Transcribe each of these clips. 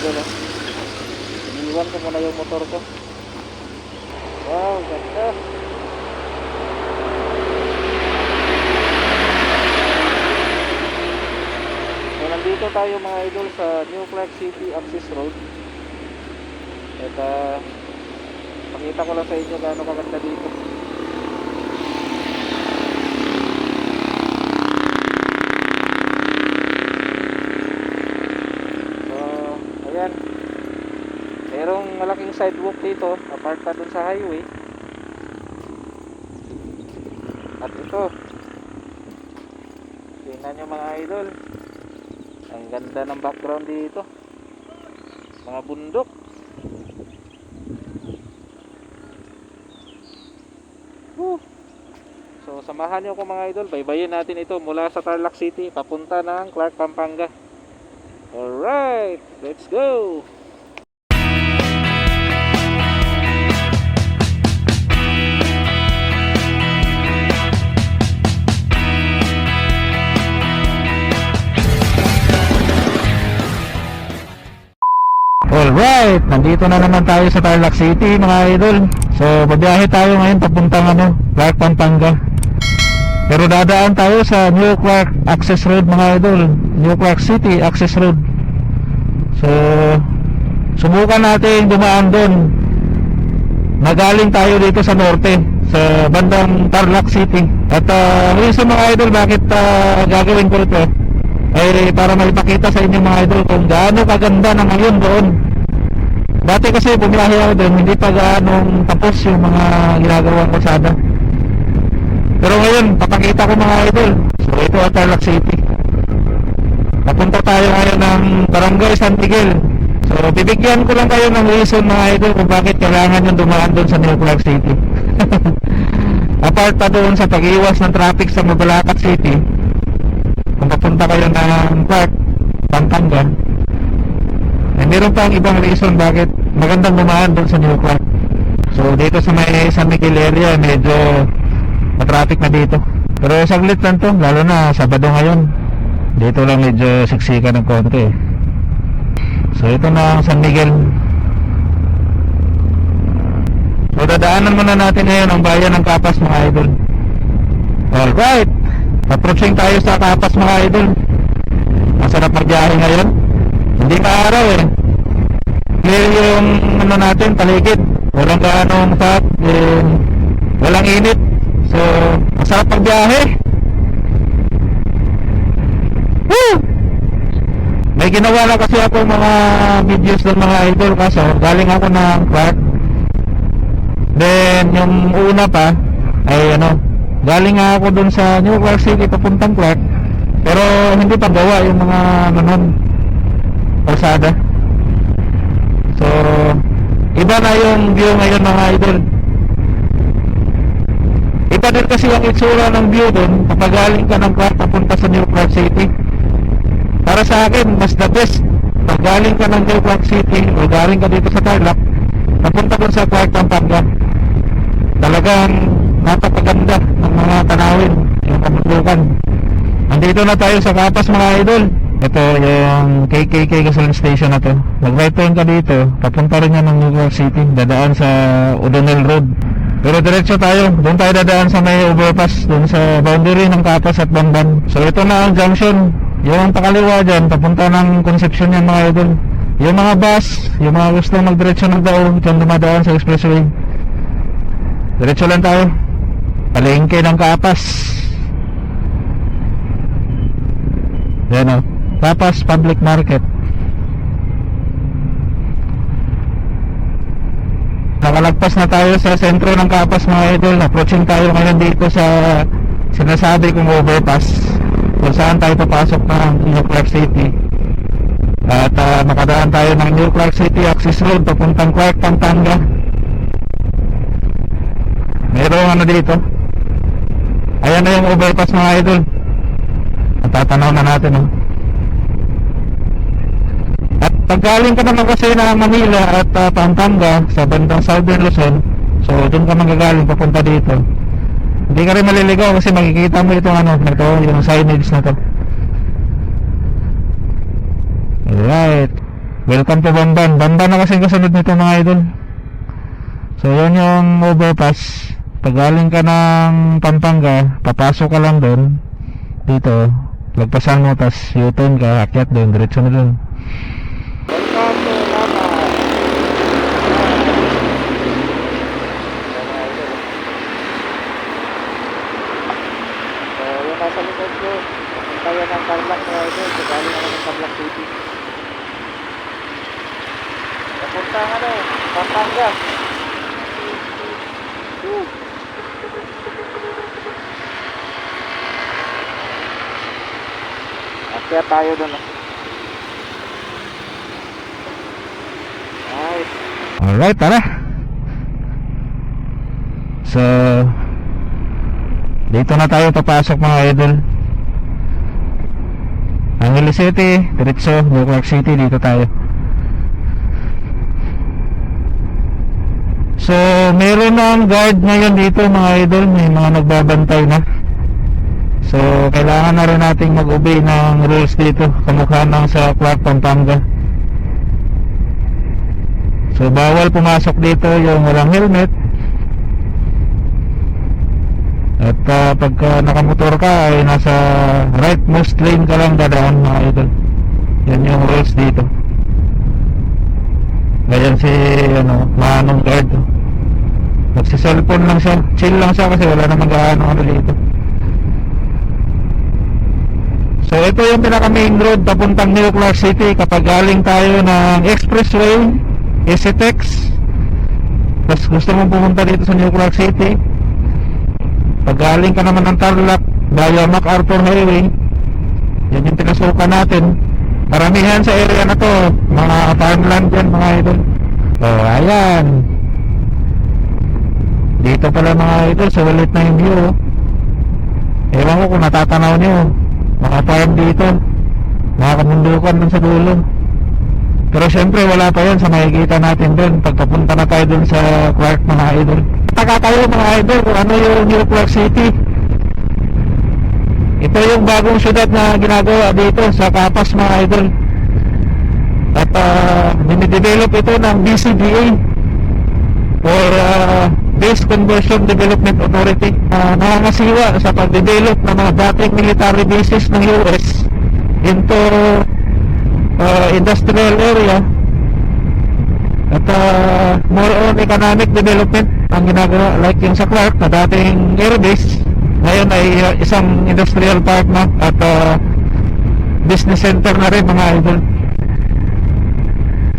idol. Oh. Iniwan ko muna yung motor ko. Wow, ganda. So, nandito tayo mga idol sa New Clark City Access Road. At ah, pakita ko lang sa inyo gaano kaganda dito. So, ayan. Merong malaking sidewalk dito, apart pa dun sa highway. At ito, tingnan nyo mga idol. Ang ganda ng background dito. Mga bundok. Woo! So samahan nyo ako mga idol. Baybayin natin ito mula sa Tarlac City papunta ng Clark, Pampanga. Alright, let's go! Alright, nandito na naman tayo sa Tarlac City mga idol. So, babiyahe tayo ngayon papuntang ano, Clark, Pampanga. Pero dadaan tayo sa New Clark Access Road mga idol. New Clark City Access Road. So, subukan natin dumaan doon. Nagaling tayo dito sa norte, sa bandang Tarlac City. At uh, reason mga idol bakit uh, gagawin ko ito ay para maipakita sa inyo mga idol kung gaano kaganda na ngayon doon. Dati kasi bumiyahe ako doon, hindi pa gaanong tapos yung mga ginagawang kalsada. Pero ngayon, papakita ko mga idol. So ito at Tarlac City. Papunta tayo ngayon ng Barangay San Miguel. So bibigyan ko lang kayo ng reason mga idol kung bakit kailangan yung dumaan doon sa New City. Apart pa doon sa pag-iwas ng traffic sa Mabalacat City, papunta kayo ng Clark, Pampanga, eh, meron pang ibang reason bakit magandang dumaan doon sa New Clark. So dito sa may San Miguel area, medyo matraffic na dito. Pero saglit lang to, lalo na Sabado ngayon. Dito lang medyo siksika ng konti. So ito na ang San Miguel. So dadaanan muna natin ngayon ang bayan ng Kapas mga idol. Alright. Approaching tayo sa Kapas mga idol. Masarap magbiyahe ngayon. Hindi maaraw eh. Clear yung ano natin, paligid. Walang gaanong fat, eh, walang init. So, masarap pagbiyahe. Woo! May ginawa na kasi ako mga videos ng mga idol kaso galing ako ng Clark. Then yung una pa ay ano, galing nga ako dun sa New Clark City papuntang Clark. Pero hindi pa gawa yung mga ano nun, kalsada. So, iba na yung view ngayon mga idol. Iba din kasi ang itsura ng view dun kapag galing ka ng Clark papunta sa New Clark City. Para sa akin, mas the best pag galing ka ng New Clark City o galing ka dito sa Tarlac, papunta dun sa Clark, Pampanga. Talagang napakaganda ng mga tanawin, yung kabundukan. Nandito na tayo sa Kapas mga idol. Ito yung KKK gasoline station na to. Mag-right turn ka dito, papunta rin yan ng New York City, dadaan sa O'Donnell Road. Pero diretso tayo, doon tayo dadaan sa may overpass, doon sa boundary ng Kapas at Bamban. So ito na ang junction, yung pakaliwa dyan, papunta ng Concepcion yan mga idol. Yung mga bus, yung mga gusto magdiretso ng daon, dyan dumadaan sa expressway. Diretso lang tayo. Palengke ng Kapas. Yan o. Kapas Public Market. Nakalagpas na tayo sa sentro ng Kapas mga idol. Approaching tayo ngayon dito sa sinasabi kong overpass. Kung saan tayo papasok ng New Clark City. At ah, makadaan tayo ng New Clark City Access Road papuntang Clark, Pampanga. Mayroong ano dito. Ayan na yung overpass mga idol. Natatanaw na natin oh. At pag galing ka naman kasi na Manila at uh, Pampanga sa bandang Southern Luzon, so doon ka manggagaling papunta dito. Hindi ka rin maliligaw kasi makikita mo itong ano, ito, yung signage na to. Alright. Welcome to Bamban. Bamban na kasi kasunod nito mga idol. So yan yung overpass. Pag galing ka ng Pampanga, papasok ka lang doon. Dito, lagpasan mo, tas U-turn ka, akyat doon, diretso na doon. Nasa likod ko, tayo ng Tarlac idol. So, galing ako ng Tarlac City. Ano, Pampanga. Woo! Akyat tayo doon. ah. Nice. Alright, tara. So, dito na tayo papasok mga idol. Angeles City, diretso, New Clark City, dito tayo. So, meron na ang guard ngayon dito mga idol, may mga nagbabantay na. So, kailangan na rin nating mag-obey ng rules dito, kamukha ng sa Clark, Pampanga. So bawal pumasok dito yung walang helmet. At ah, pagka nakamotor ka ay nasa rightmost lane ka lang dadaan mga idol. Yan yung rules dito. Ganyan si ano, manong guard. Nagsi-cellphone lang siya. Chill lang siya kasi wala namang gaano ano dito. So ito yung pinaka main road papuntang New Clark City. Kapag galing tayo ng expressway ECTEX tapos gusto mong pumunta dito sa New Clark City. Pag galing ka naman ng Tarlac via MacArthur Highway yan yung pinasukan natin. Karamihan sa area na to mga farmland yan mga idol. Oh ayan. Dito pala mga idol sulit na yung view. Ewan ko kung natatanaw nyo farm dito mga kamundukan dun sa dulo pero syempre wala pa yun sa makikita natin doon pagpapunta na tayo doon sa Clark mga idol. Taka kayo mga idol kung ano yung New Clark City. Ito yung bagong syudad na ginagawa dito sa Kapas mga idol. At uh, dinidevelop ito ng BCDA or uh, Base Conversion Development Authority na nangangasiwa sa pag-develop ng mga dating military bases ng US into uh, industrial area. At uh, more on economic development ang ginagawa like yung sa Clark na dating airbase. Ngayon ay uh, isang industrial park na at uh, business center na rin mga idol.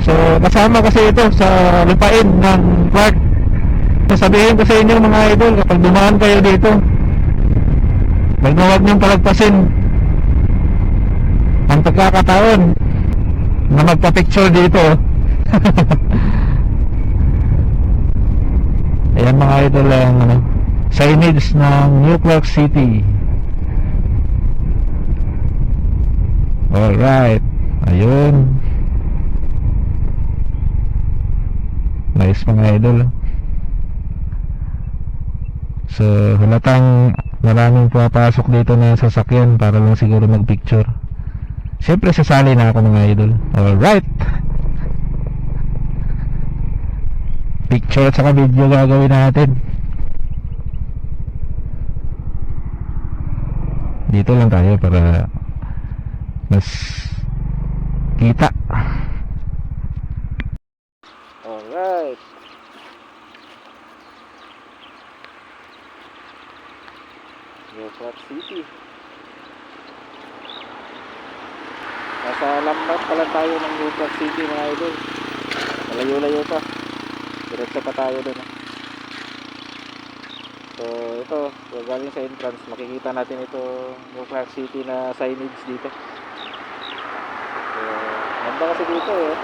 So kasama kasi ito sa lupain ng Clark sasabihin ko sa inyo mga idol kapag dumaan kayo dito huwag na huwag niyong palagpasin ang pagkakataon na magpa-picture dito. Ayan mga idol ang ano, signage ng New Clark City. Alright. Ayun. Nice mga idol. So, halatang maraming pumapasok dito na sasakyan para lang siguro mag-picture. Siyempre sasali na ako mga idol. Alright! Picture at saka video gagawin natin. Dito lang tayo para Mas Kita Alright. New Clark City. Nasa lambat pa lang tayo ng Clark City mga idol. Malayo-layo pa. Diretso pa tayo dun. ah. So ito, kung galing sa entrance, makikita natin ito Clark City na signage dito. So, ganda kasi dito eh.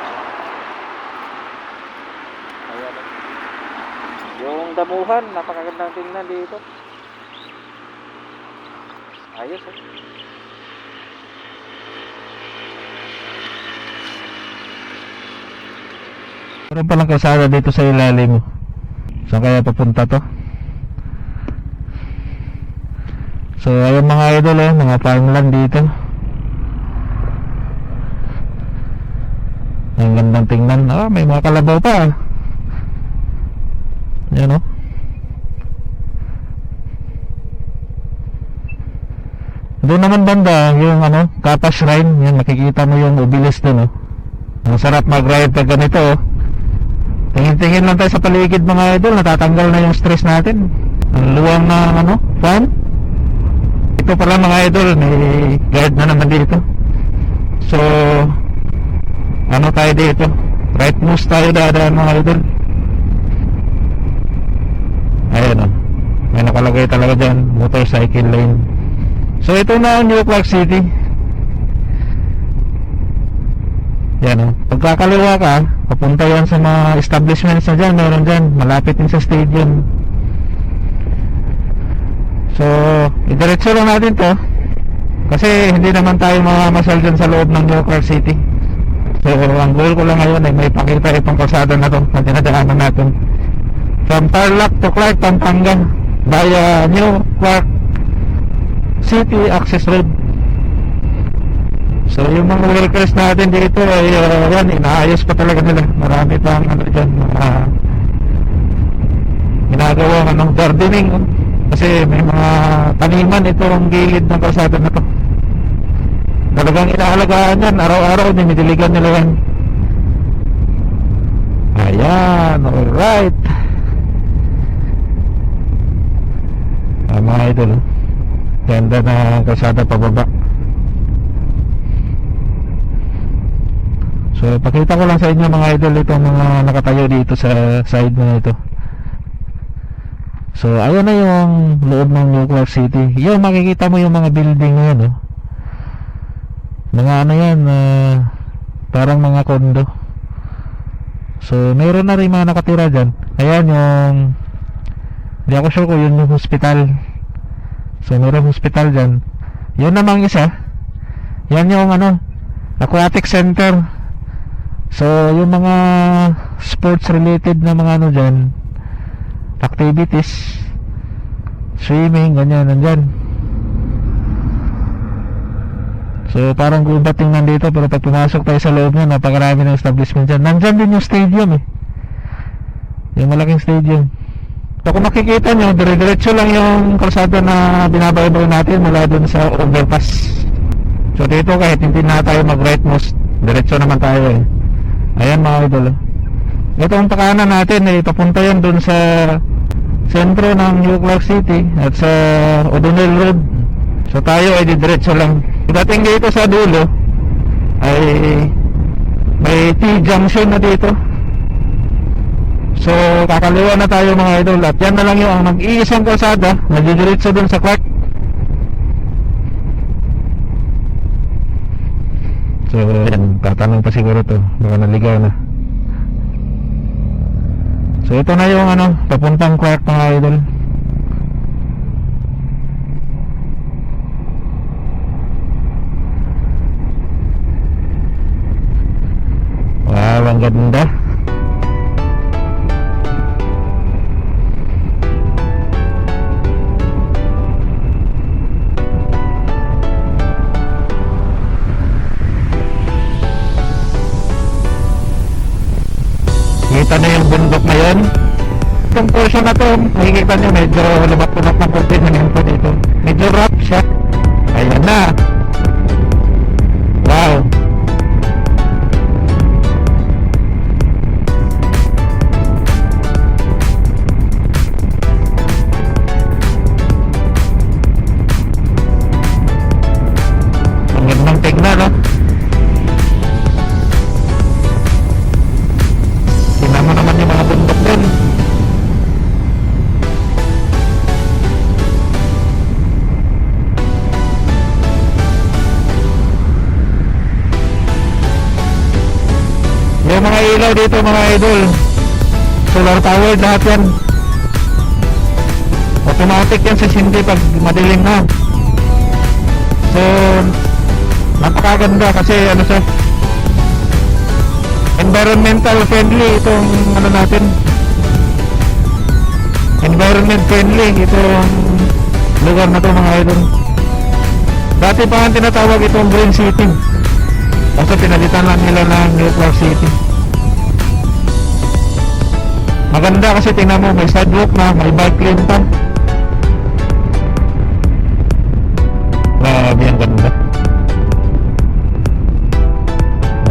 Ayan. oh. Yung damuhan, napakagandang tingnan dito. Ayos eh. Meron palang kasada dito sa ilalim Saan kaya papunta to? So ayun mga idol eh, mga farmland dito Ang gandang tingnan. Ah, may mga kalabaw pa. Yan oh. Doon naman banda, yung ano, Kappa Shrine, yan makikita mo yung obelisк doon oh. Ang sarap mag-ride pag ganito oh. Tingin-tingin lang tayo sa paligid mga idol, natatanggal na yung stress natin. Ang luwang na ano, fan. Ito pala mga idol, may guard na naman dito. So, ano tayo dito? Right moves tayo dadaan mga idol. Ayan o. May nakalagay talaga dyan, motorcycle lane. So, ito na ang New Clark City. Yan o. Pagkakaliwa ka, papunta yan sa mga establishments na dyan. Meron dyan, malapit din sa stadium. So, idiretso lang natin to. Kasi hindi naman tayo mamamasal dyan sa loob ng New Clark City. So, ang goal ko lang ngayon ay may pakita itong kalsada na to na dinadaanan natin. From Tarlac to Clark, Pampanga via New Clark City Access Road. So, yung mga workers natin dito ay uh, yan, inaayos pa talaga nila. Marami pang ano dyan, mga ginagawa ano, gardening. oh. Kasi may mga taniman ito ang gilid ng kalsada na to. Talagang inaalagaan yan. Araw-araw dinidiligan nila yan. Ayan, alright. Ah, mga idol. oh. Ganda na kalsada pababa. So, pakita ko lang sa inyo mga idol itong mga nakatayo dito sa side na ito. So, ayun na yung loob ng New Clark City. Yun, makikita mo yung mga building na yan, oh. Mga ano yan, ah, parang mga kondo. So, meron na rin mga nakatira dyan. Ayan yung, hindi ako sure kung yun yung hospital. So, meron hospital dyan. Yun namang isa, yan yung ano, aquatic center. So, yung mga sports related na mga ano dyan, activities, swimming, ganyan, nandyan. So, parang gubat yung nandito, pero pag pumasok tayo sa loob niya, napakarami ng establishment dyan. Nandyan din yung stadium eh. Yung malaking stadium. So, kung makikita nyo, dire-diretso lang yung kalsada na binabaybay natin mula dun sa overpass. So, dito kahit hindi na tayo mag-right most, diretso naman tayo eh. Ayan mga idol. Ito ang pakanan natin eh, papunta yan dun sa sentro ng New Clark City at sa O'Donnell Road. So tayo ay didiretso lang. Dating dito sa dulo ay may T-junction na dito. So kakaliwa na tayo mga idol at yan na lang yung ang mag-iisang kalsada na didiretso dun sa Clark. So yan, tatanong pa siguro to. Baka naligaw na. So ito na yung ano, papuntang Clark mga idol. Wow, ang ganda. Kita na yung bundok na yun. Itong portion na to, makikita nyo medyo lumat-lumat ng konti ng info dito. Medyo rough siya. Ayan na. Dito mga idol. Solar powered lahat yan. Automatic yan sa sindi pag madilim na. So, napakaganda kasi ano siya, environmental friendly itong ano natin environment friendly itong lugar na to mga idol dati pa ang tinatawag itong green city Kasi pinalitan lang nila ng New Clark City. Maganda kasi tingnan mo, may sidewalk na, may bike lane pa. Grabe, ang ganda.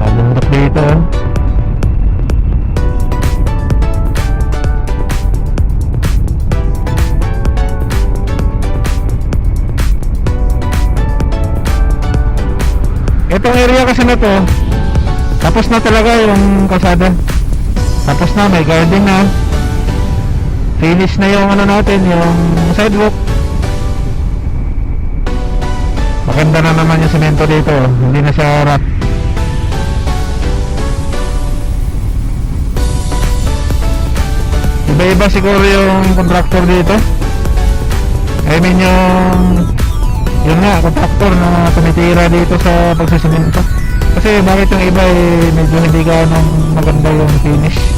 Mabundok dito. oh. Itong area kasi na to, tapos na talaga yung kalsada. Tapos na, may garden na. Finish na yung ano natin, yung sidewalk. Maganda na naman yung semento dito. Hindi na siya rough. Iba-iba siguro yung contractor dito. I mean yung yun nga, contractor na tumitira dito sa pagsisimento. Kasi bakit yung iba eh, medyo hindi ganong maganda yung finish.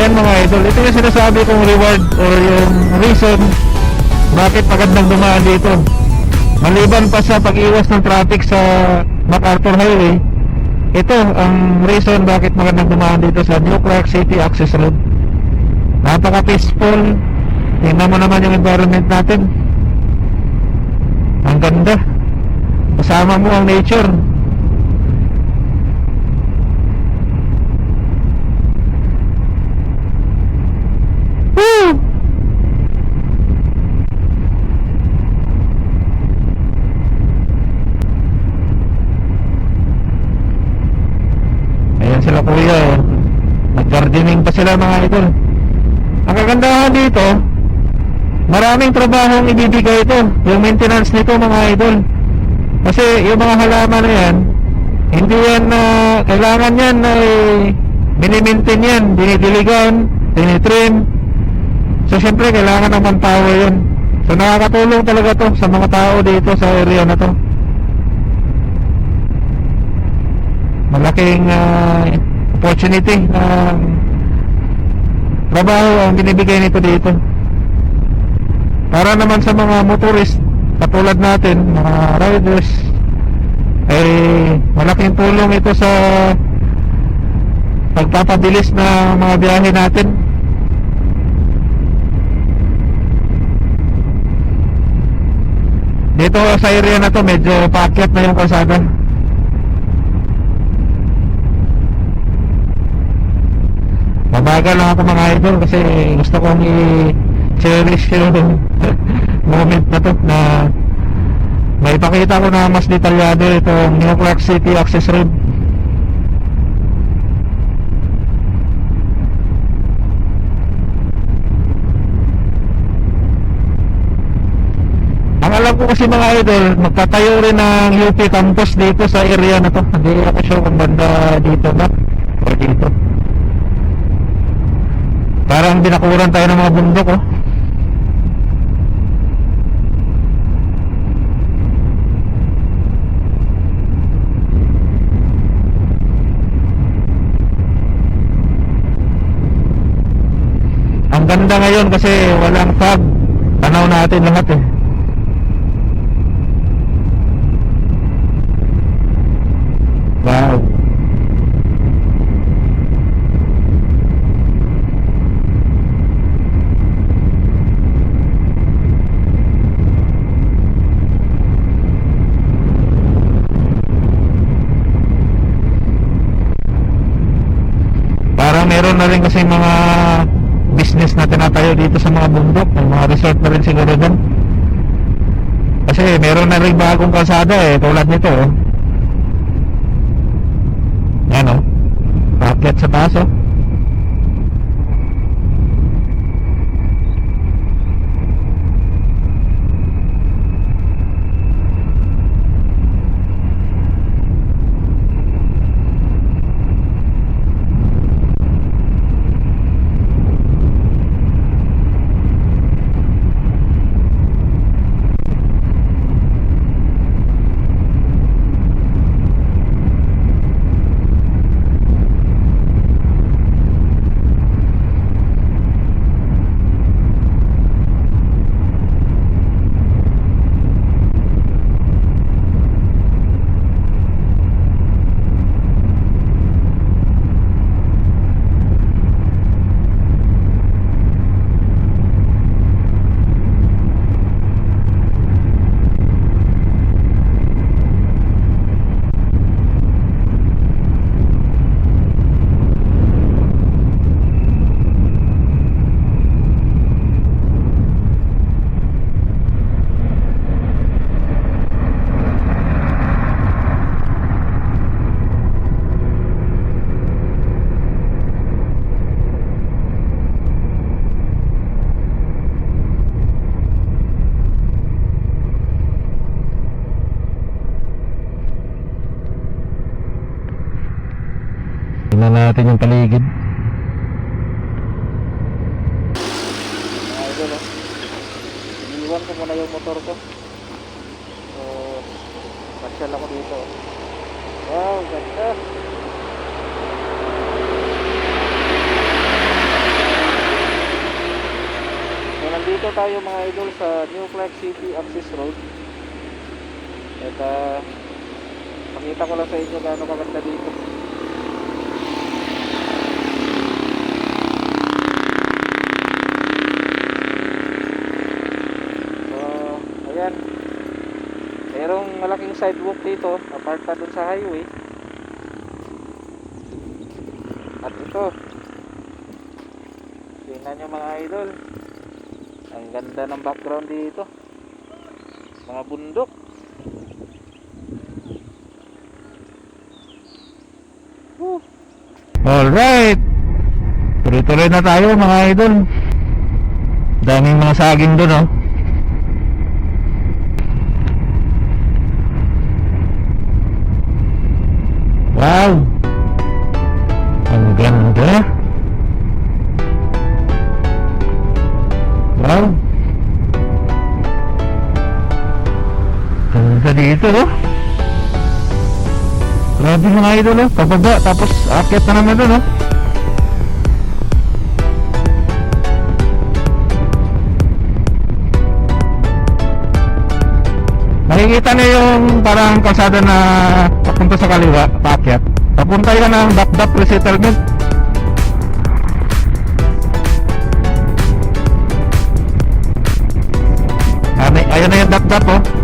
Ayan mga idol, ito yung sinasabi kong reward or yung reason bakit magandang dumaan dito. Maliban pa sa pag-iwas ng traffic sa MacArthur Highway, ito ang reason bakit magandang dumaan dito sa New Clark City Access Road. Napaka-peaceful. Tingnan mo naman yung environment natin. Ang ganda. Kasama mo ang nature. Woo! Ayan sila kuya oh. Nag-gardening pa sila mga idol. Ang kagandahan dito, maraming trabaho ang ibibigay ito. Yung maintenance nito mga idol. Kasi yung mga halaman na yan, hindi yan na, kailangan yan na eh, minimaintain yan, dinidiligan, dinitrim. So syempre kailangan ng manpower yun. So nakakatulong talaga to sa mga tao dito sa area na to. malaking ah, opportunity na trabaho ang binibigay nito dito. Para naman sa mga motorist katulad natin mga riders ay malaking tulong ito sa pagpapabilis na mga biyahe natin. Dito sa area na to medyo paakyat na yung kalsada Mabagal lang ako mga idol kasi gusto kong i-cherish yung moment na to na may pakita ko na mas detalyado itong New Clark City Access Road. Ang alam ko kasi mga idol, magtatayo rin ng UP campus dito sa area na to. Hindi ako sure kung banda dito ba o dito. Parang binakuran tayo ng mga bundok oh. Ang ganda ngayon kasi walang fog. Tanaw natin lahat eh. Wow. Parang meron na rin kasi mga business na tinatayo dito sa mga bundok, may mga resort na rin siguro doon. Kasi meron na rin bagong kalsada eh, tulad nito oh. Yan oh. Paakyat sa taas oh. Natin yung paligid. Idol, oh. Iniwan ko muna yung motor ko. So, pasyal ako dito. Wow, ganda. So, nandito tayo mga idol sa New Clark City Access Road. At, ah, pakita ko lang sa inyo gaano kaganda dito. So, ayan. Merong malaking sidewalk dito, apart pa dun sa highway. At ito. Tingnan nyo mga idol. Ang ganda ng background dito. Mga bundok. Woo. Alright! Tuloy-tuloy na tayo mga idol. Daming mga saging doon oh. Dito oh. Grabe mga idol oh. Pababa tapos akyat na naman doon oh. Makikita niyo yung parang kalsada na papunta sa kaliwa, paakyat. Papunta yan ng Dapdap Resettlement. Ayan, ayan na yung Dapdap oh.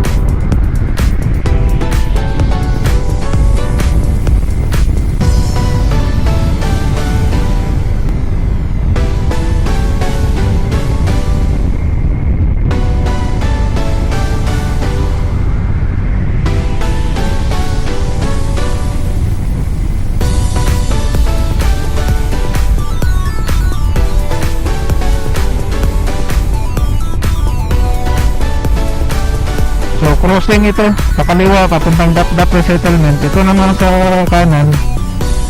Crossing ito sa kaliwa papuntang Dapdap Resettlement. Ito naman sa kanan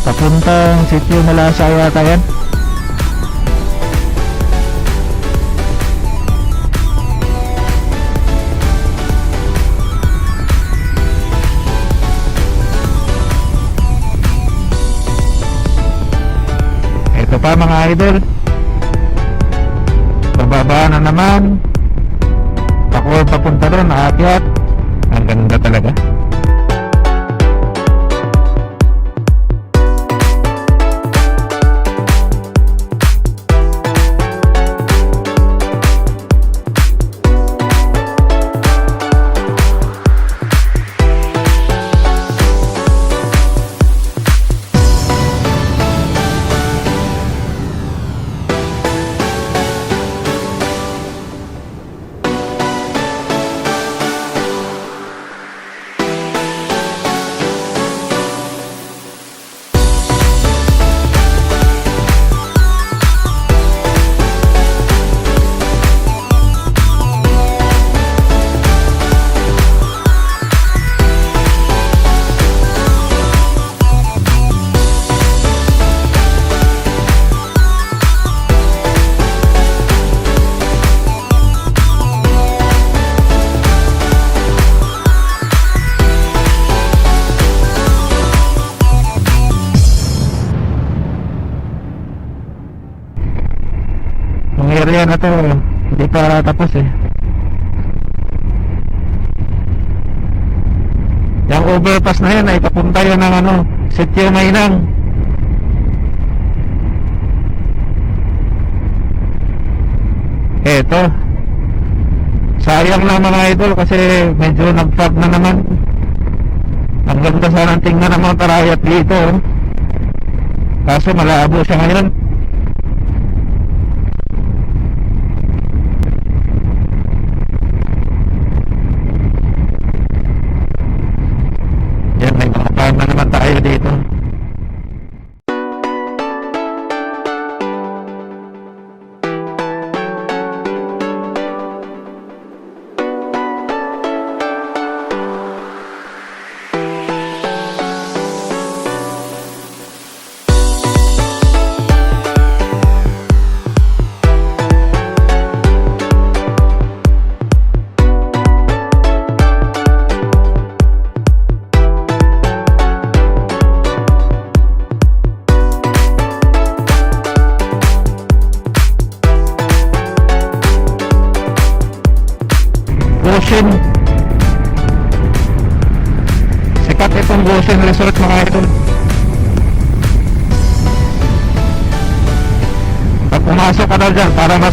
papuntang sitio Malasa yata yan. Ito pa mga idol. Bababa na naman. Ako papunta doon, aakyat. Ang ganda talaga. Yung area na to, hindi pa tapos eh. Yung overpass na yan ay papunta yan ng ano, Sitio Mainang. Eto. Sayang na mga idol kasi medyo nag-fog na naman. Ang ganda sana tingnan ng mga tarayat dito. oh. Kaso malabo siya ngayon.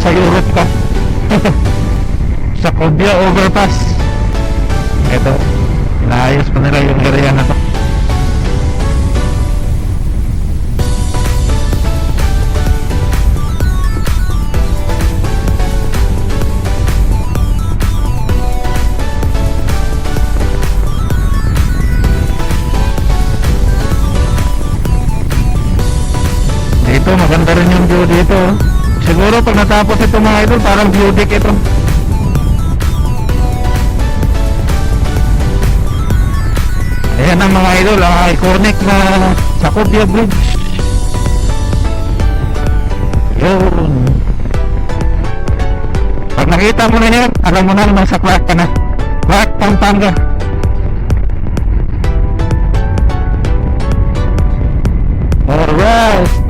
Nasa Europe ka. sa Cobia Overpass. Ito, inaayos pa nila yung area na to. Dito, maganda rin yung view dito. Siguro pag natapos ito mga idol, parang deck ito. Ayan ang mga idol, ang iconic na Sakodia Bridge. Yun. Pag nakita mo na yan, alam mo na nasa Clark ka na. Clark, Pampanga. Alright.